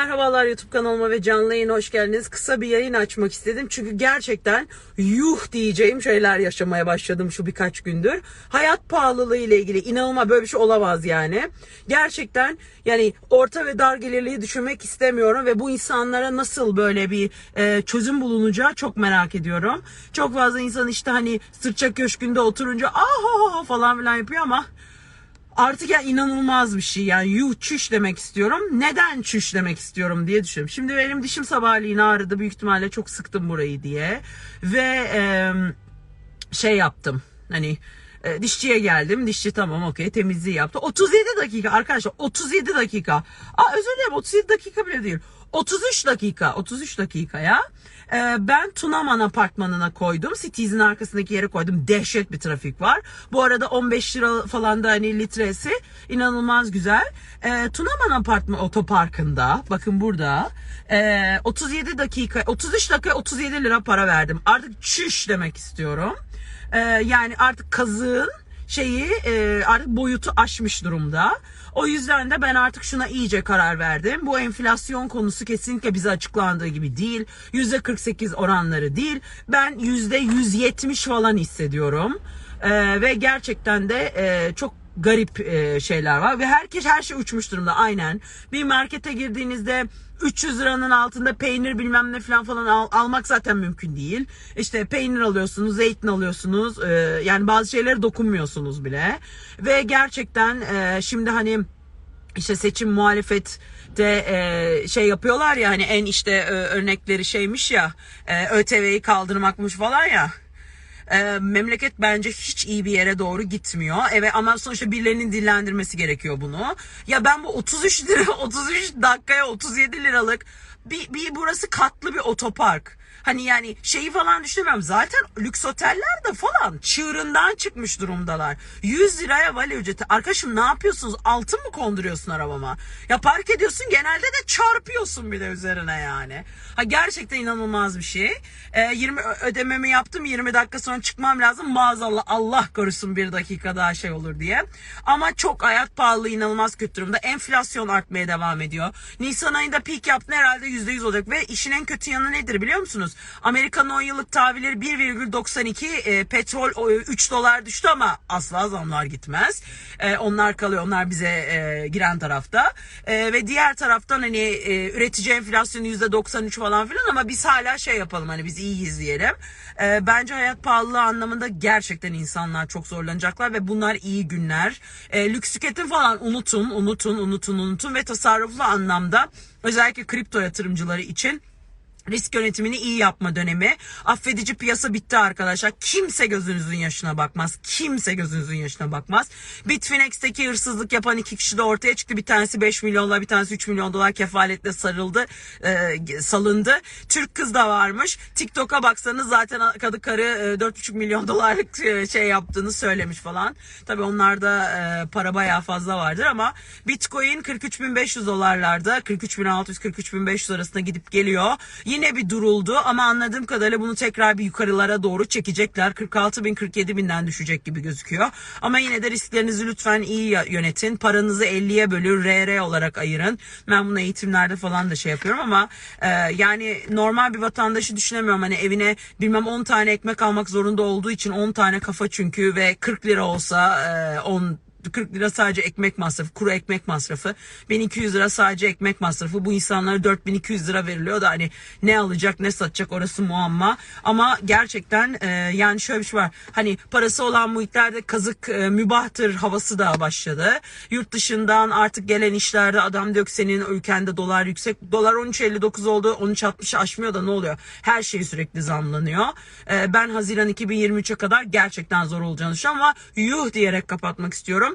Merhabalar YouTube kanalıma ve canlı yayına hoş geldiniz. Kısa bir yayın açmak istedim. Çünkü gerçekten yuh diyeceğim şeyler yaşamaya başladım şu birkaç gündür. Hayat pahalılığı ile ilgili inanılmaz böyle bir şey olamaz yani. Gerçekten yani orta ve dar gelirliği düşünmek istemiyorum ve bu insanlara nasıl böyle bir e, çözüm bulunacağı çok merak ediyorum. Çok fazla insan işte hani sırça köşkünde oturunca ah falan filan yapıyor ama artık ya inanılmaz bir şey yani yuh çüş demek istiyorum. Neden çüş demek istiyorum diye düşünüyorum. Şimdi benim dişim sabahleyin ağrıdı büyük ihtimalle çok sıktım burayı diye ve e, şey yaptım hani e, dişçiye geldim. Dişçi tamam okey temizliği yaptı. 37 dakika arkadaşlar 37 dakika. Aa özür dilerim 37 dakika bile değil. 33 dakika 33 dakikaya e, ben Tunaman apartmanına koydum. Cities'in arkasındaki yere koydum. Dehşet bir trafik var. Bu arada 15 lira falan da hani litresi inanılmaz güzel. E, Tunaman apartman otoparkında bakın burada e, 37 dakika 33 dakika 37 lira para verdim. Artık çüş demek istiyorum. Ee, yani artık kazığın şeyi e, artık boyutu aşmış durumda. O yüzden de ben artık şuna iyice karar verdim. Bu enflasyon konusu kesinlikle bize açıklandığı gibi değil. %48 oranları değil. Ben %170 falan hissediyorum. Ee, ve gerçekten de e, çok garip e, şeyler var ve herkes her şey uçmuş durumda aynen. Bir markete girdiğinizde 300 liranın altında peynir bilmem ne falan falan al, almak zaten mümkün değil. İşte peynir alıyorsunuz, zeytin alıyorsunuz. e, yani bazı şeylere dokunmuyorsunuz bile. Ve gerçekten e, şimdi hani işte seçim muhalefette e, şey yapıyorlar ya hani en işte e, örnekleri şeymiş ya e, ÖTV'yi kaldırmakmış falan ya. E, memleket bence hiç iyi bir yere doğru gitmiyor. Evet ama sonuçta birilerinin dillendirmesi gerekiyor bunu. Ya ben bu 33 lira 33 dakikaya 37 liralık bir, bir burası katlı bir otopark. Hani yani şeyi falan düşünmüyorum. Zaten lüks oteller de falan çığırından çıkmış durumdalar. 100 liraya vali ücreti. Arkadaşım ne yapıyorsunuz? Altın mı konduruyorsun arabama? Ya park ediyorsun genelde de çarpıyorsun bir de üzerine yani. Ha gerçekten inanılmaz bir şey. Ee, 20 ö- ödememi yaptım. 20 dakika sonra çıkmam lazım. Maazallah Allah korusun bir dakika daha şey olur diye. Ama çok hayat pahalı inanılmaz kötü durumda. Enflasyon artmaya devam ediyor. Nisan ayında peak yaptı herhalde %100 olacak ve işin en kötü yanı nedir biliyor musunuz? Amerika'nın 10 yıllık tahvilleri 1,92 e, petrol o, 3 dolar düştü ama asla zamlar gitmez. E, onlar kalıyor. Onlar bize e, giren tarafta. E, ve diğer taraftan hani e, üretici enflasyonu %93 falan filan ama biz hala şey yapalım hani biz iyiyiz diyelim. E, bence hayat pahalılığı anlamında gerçekten insanlar çok zorlanacaklar ve bunlar iyi günler. E, lüks tüketim falan unutun, unutun, unutun, unutun ve tasarruflu anlamda özellikle kripto yatırımcıları için Risk yönetimini iyi yapma dönemi. Affedici piyasa bitti arkadaşlar. Kimse gözünüzün yaşına bakmaz. Kimse gözünüzün yaşına bakmaz. Bitfinex'teki hırsızlık yapan iki kişi de ortaya çıktı. Bir tanesi 5 milyon dolar, bir tanesi 3 milyon dolar kefaletle sarıldı, e, salındı. Türk kız da varmış. TikTok'a baksanız zaten kadı karı e, 4,5 milyon dolarlık e, şey yaptığını söylemiş falan. Tabii onlarda e, para bayağı fazla vardır ama Bitcoin 43.500 dolarlarda 43.600 43.500 arasında gidip geliyor. Yine bir duruldu ama anladığım kadarıyla bunu tekrar bir yukarılara doğru çekecekler. 46 bin 47 binden düşecek gibi gözüküyor. Ama yine de risklerinizi lütfen iyi yönetin. Paranızı 50'ye bölün. RR olarak ayırın. Ben bunu eğitimlerde falan da şey yapıyorum ama e, yani normal bir vatandaşı düşünemiyorum. Hani evine bilmem 10 tane ekmek almak zorunda olduğu için 10 tane kafa çünkü ve 40 lira olsa e, 10 40 lira sadece ekmek masrafı, kuru ekmek masrafı. 1200 lira sadece ekmek masrafı. Bu insanlara 4200 lira veriliyor da hani ne alacak ne satacak orası muamma. Ama gerçekten e, yani şöyle bir şey var. Hani parası olan muhitlerde kazık e, mübahtır havası da başladı. Yurt dışından artık gelen işlerde adam diyor ki senin ülkende dolar yüksek. Dolar 13.59 oldu. 13.60 aşmıyor da ne oluyor? Her şey sürekli zamlanıyor. E, ben Haziran 2023'e kadar gerçekten zor olacağını düşünüyorum ama yuh diyerek kapatmak istiyorum.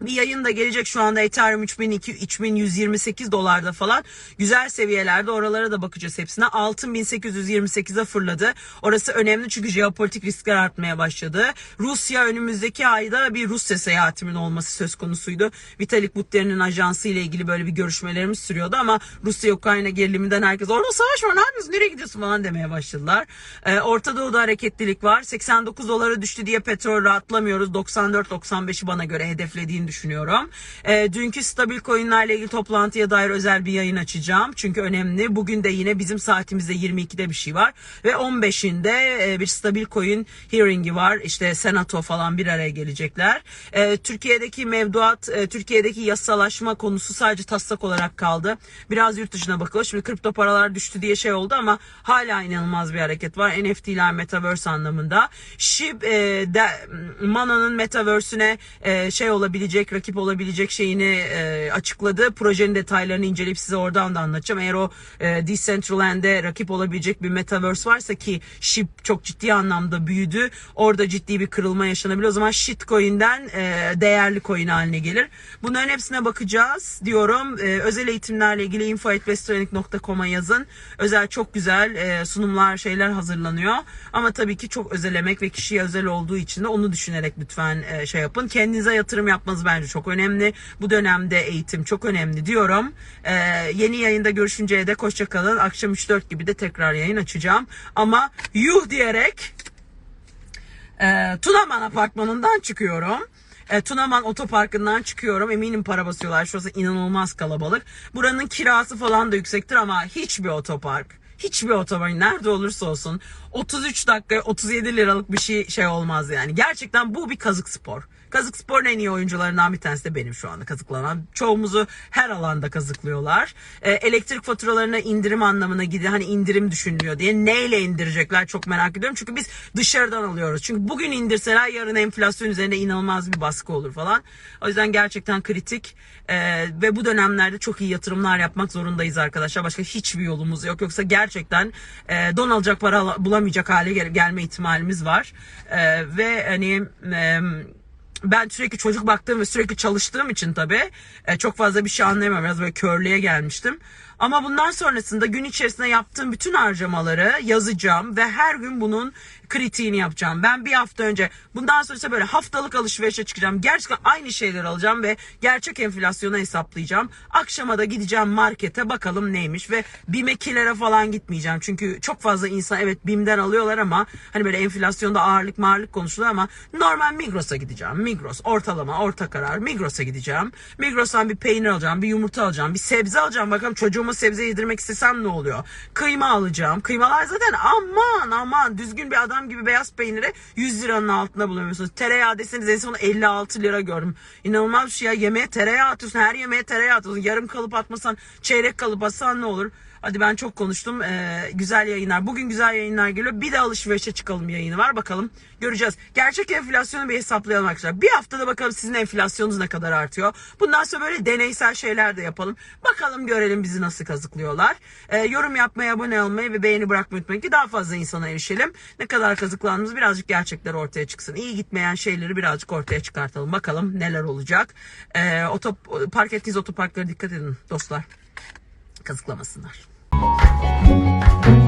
Bir yayın da gelecek şu anda Ethereum 3200 3128 dolarda falan. Güzel seviyelerde oralara da bakacağız hepsine. Altın 1828'e fırladı. Orası önemli çünkü jeopolitik riskler artmaya başladı. Rusya önümüzdeki ayda bir Rusya seyahatimin olması söz konusuydu. Vitalik Buterin'in ajansı ile ilgili böyle bir görüşmelerimiz sürüyordu ama Rusya Ukrayna geriliminden herkes orada savaş var ne yapıyorsun nereye gidiyorsun falan demeye başladılar. Ee, Orta Doğu'da hareketlilik var. 89 dolara düştü diye petrol rahatlamıyoruz. 94-95'i bana göre hedeflediğini gerektiğini düşünüyorum. E, dünkü stabil coinlerle ilgili toplantıya dair özel bir yayın açacağım. Çünkü önemli. Bugün de yine bizim saatimizde 22'de bir şey var. Ve 15'inde e, bir stabil coin hearing'i var. İşte senato falan bir araya gelecekler. E, Türkiye'deki mevduat, e, Türkiye'deki yasalaşma konusu sadece taslak olarak kaldı. Biraz yurt dışına bakılıyor. Şimdi kripto paralar düştü diye şey oldu ama hala inanılmaz bir hareket var. NFT'ler Metaverse anlamında. SHIB e, de, Mana'nın Metaverse'üne e, şey olabilecek, rakip olabilecek şeyini e, açıkladı. Projenin detaylarını inceleyip size oradan da anlatacağım. Eğer o e, Decentraland'e rakip olabilecek bir Metaverse varsa ki SHIB çok ciddi anlamda büyüdü. Orada ciddi bir kırılma yaşanabilir. O zaman shitcoin'den e, değerli coin haline gelir. Bunların hepsine bakacağız diyorum. E, özel eğitimlerle ilgili info.westtraining.com'a yazın. Özel çok güzel e, sunumlar, şeyler hazırlanıyor. Ama tabii ki çok özel emek ve kişiye özel olduğu için de onu düşünerek lütfen e, şey yapın. Kendinize yatırım yapmanız bence çok önemli. Bu dönemde eğitim çok önemli diyorum. E, yeni yayında görüşünceye dek hoşça kalın. Akşam 3-4 gibi de tekrar yayın açacağım. Ama yuh diyerek e, Tunaman apartmanından çıkıyorum. E, Tunaman otoparkından çıkıyorum. Eminim para basıyorlar. Şurası inanılmaz kalabalık. Buranın kirası falan da yüksektir ama hiçbir otopark, hiçbir otopark nerede olursa olsun 33 dakika 37 liralık bir şey şey olmaz yani. Gerçekten bu bir kazık spor. Kazık Spor'un en iyi oyuncularından bir tanesi de benim şu anda kazıklanan. Çoğumuzu her alanda kazıklıyorlar. E, elektrik faturalarına indirim anlamına gidiyor. Hani indirim düşünülüyor diye. Neyle indirecekler çok merak ediyorum. Çünkü biz dışarıdan alıyoruz. Çünkü bugün indirseler yarın enflasyon üzerinde inanılmaz bir baskı olur falan. O yüzden gerçekten kritik. E, ve bu dönemlerde çok iyi yatırımlar yapmak zorundayız arkadaşlar. Başka hiçbir yolumuz yok. Yoksa gerçekten e, don alacak para bulamayacak hale gel- gelme ihtimalimiz var. E, ve hani... E, ben sürekli çocuk baktığım ve sürekli çalıştığım için tabii e, çok fazla bir şey anlayamam. Biraz böyle körlüğe gelmiştim. Ama bundan sonrasında gün içerisinde yaptığım bütün harcamaları yazacağım ve her gün bunun kritiğini yapacağım. Ben bir hafta önce bundan sonra ise böyle haftalık alışverişe çıkacağım. Gerçekten aynı şeyleri alacağım ve gerçek enflasyonu hesaplayacağım. Akşama da gideceğim markete bakalım neymiş ve BİM'ekilere falan gitmeyeceğim. Çünkü çok fazla insan evet BİM'den alıyorlar ama hani böyle enflasyonda ağırlık mağırlık konuşuluyor ama normal Migros'a gideceğim. Migros ortalama orta karar Migros'a gideceğim. Migros'tan bir peynir alacağım, bir yumurta alacağım, bir sebze alacağım. Bakalım çocuğuma sebze yedirmek istesem ne oluyor? Kıyma alacağım. Kıymalar zaten aman aman düzgün bir adam gibi beyaz peyniri 100 liranın altında bulamıyorsunuz. Tereyağı deseniz en son 56 lira gördüm. İnanılmaz bir şey ya. Yemeğe tereyağı atıyorsun. Her yemeğe tereyağı atıyorsun. Yarım kalıp atmasan, çeyrek kalıp atsan ne olur? Hadi ben çok konuştum. Ee, güzel yayınlar. Bugün güzel yayınlar geliyor. Bir de alışverişe çıkalım yayını var. Bakalım göreceğiz. Gerçek enflasyonu bir hesaplayalım arkadaşlar. Bir haftada bakalım sizin enflasyonunuz ne kadar artıyor. Bundan sonra böyle deneysel şeyler de yapalım. Bakalım görelim bizi nasıl kazıklıyorlar. Ee, yorum yapmayı, abone olmayı ve beğeni bırakmayı unutmayın ki daha fazla insana erişelim. Ne kadar kazıklandığımız birazcık gerçekler ortaya çıksın. İyi gitmeyen şeyleri birazcık ortaya çıkartalım. Bakalım neler olacak. Ee, otop park ettiğiniz otoparklara dikkat edin dostlar. Kazıklamasınlar. Thank you.